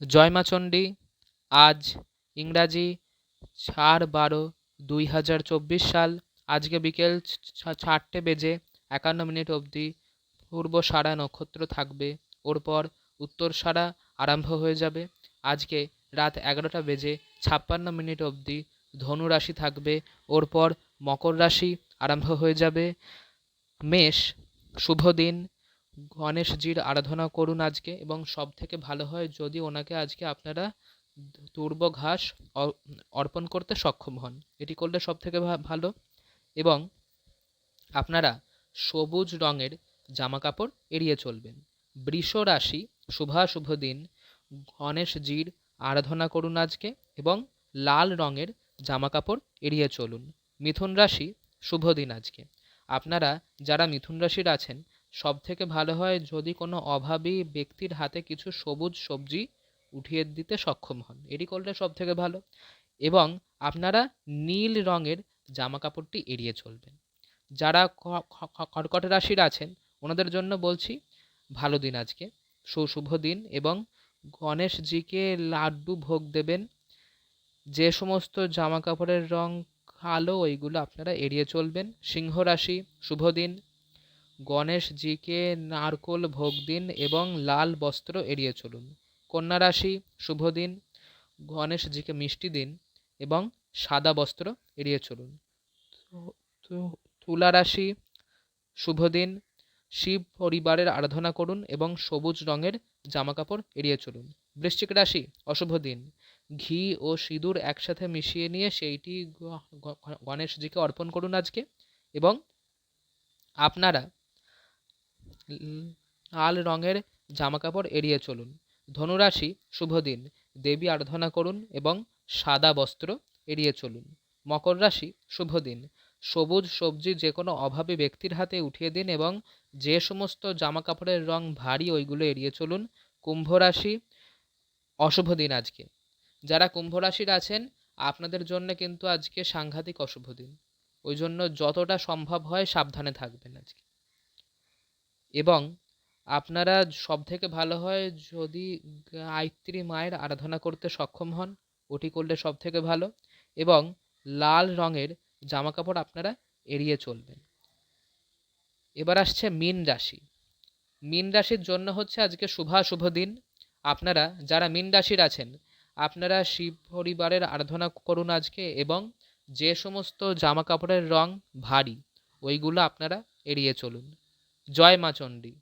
জয় মা চণ্ডী আজ ইংরাজি চার বারো দুই হাজার চব্বিশ সাল। আজকে বিকেল চারটে বেজে একান্ন মিনিট অবধি পূর্ব সারা নক্ষত্র থাকবে। ওর পর উত্তর সারা আরম্ভ হয়ে যাবে। আজকে রাত এগারোটা বেজে ছাপ্পান্ন মিনিট অবধি ধনু রাশি থাকবে। ওর পর মকর রাশি আরম্ভ হয়ে যাবে। মেষ, শুভ দিন। গণেশজির আরাধনা করুন আজকে এবং সব থেকে ভালো হয় যদি ওনাকে আজকে আপনারা তুর্ব ঘাস অর্পণ করতে সক্ষম হন। এটি করলে সব থেকে ভালো। এবং আপনারা সবুজ রঙের জামা কাপড় এড়িয়ে চলবেন। বৃষ রাশি শুভাশুভ দিন। গণেশজির আরাধনা করুন আজকে এবং লাল রঙের জামা কাপড় এড়িয়ে চলুন। মিথুন রাশি, শুভ দিন আজকে। আপনারা যারা মিথুন রাশির আছেন সব থেকে ভালো হয় যদি কোনো অভাবী ব্যক্তির হাতে কিছু সবুজ সবজি উঠিয়ে দিতে সক্ষম হন। এটি করলে সব থেকে ভালো। এবং আপনারা নীল রঙের জামা কাপড়টি এড়িয়ে চলবেন। যারা কর্কট রাশির আছেন, ওনাদের জন্য বলছি, ভালো দিন আজকে। সুশুভ দিন এবং গণেশজিকে লাড্ডু ভোগ দেবেন। যে সমস্ত জামা কাপড়ের রং কালো, ওইগুলো আপনারা এড়িয়ে চলবেন। সিংহ রাশি, শুভ দিন। গণেশজিকে নারকোল ভোগ দিন এবং লাল বস্ত্র এড়িয়ে চলুন। কন্যা রাশি, শুভ দিন। গণেশজিকে মিষ্টি দিন এবং সাদা বস্ত্র এড়িয়ে চলুন। তুলা রাশি, শুভ দিন। শিব পরিবারের আরাধনা করুন এবং সবুজ রঙের জামাকাপড় এড়িয়ে চলুন। বৃশ্চিক রাশি, অশুভ দিন। ঘি ও সিঁদুর একসাথে মিশিয়ে নিয়ে সেইটি গণেশজিকে অর্পণ করুন আজকে এবং আপনারা লাল রঙের জামাকাপড় এড়িয়ে চলুন। ধনুরাশি, শুভ দিন। দেবী আরাধনা করুন এবং সাদা বস্ত্র এড়িয়ে চলুন। মকর রাশি, শুভ দিন। সবুজ সবজি যে কোনো অভাবী ব্যক্তির হাতে উঠিয়ে দিন এবং যে সমস্ত জামা কাপড়ের রং ভারী ওইগুলো এড়িয়ে চলুন। কুম্ভ রাশি, অশুভ দিন আজকে। যারা কুম্ভ রাশির আছেন, আপনাদের জন্য কিন্তু আজকে সাংঘাতিক অশুভ দিন। ওই জন্য যতটা সম্ভব হয় সাবধানে থাকবেন আজকে। এবং আপনারা সব থেকে ভালো হয় যদি গায়ত্রী মায়ের আরাধনা করতে সক্ষম হন, ওটি করলে সব থেকে ভালো। এবং লাল রঙের জামা কাপড় আপনারা এড়িয়ে চলবেন। এবার আসছে মীন রাশি। মীন রাশির জন্য হচ্ছে আজকে শুভাশুভ দিন। আপনারা যারা মীন রাশির আছেন, আপনারা শিব পরিবারের আরাধনা করুন আজকে এবং যে সমস্ত জামা কাপড়ের রং ভারী, ওইগুলো আপনারা এড়িয়ে চলুন। জয় মা চণ্ডী।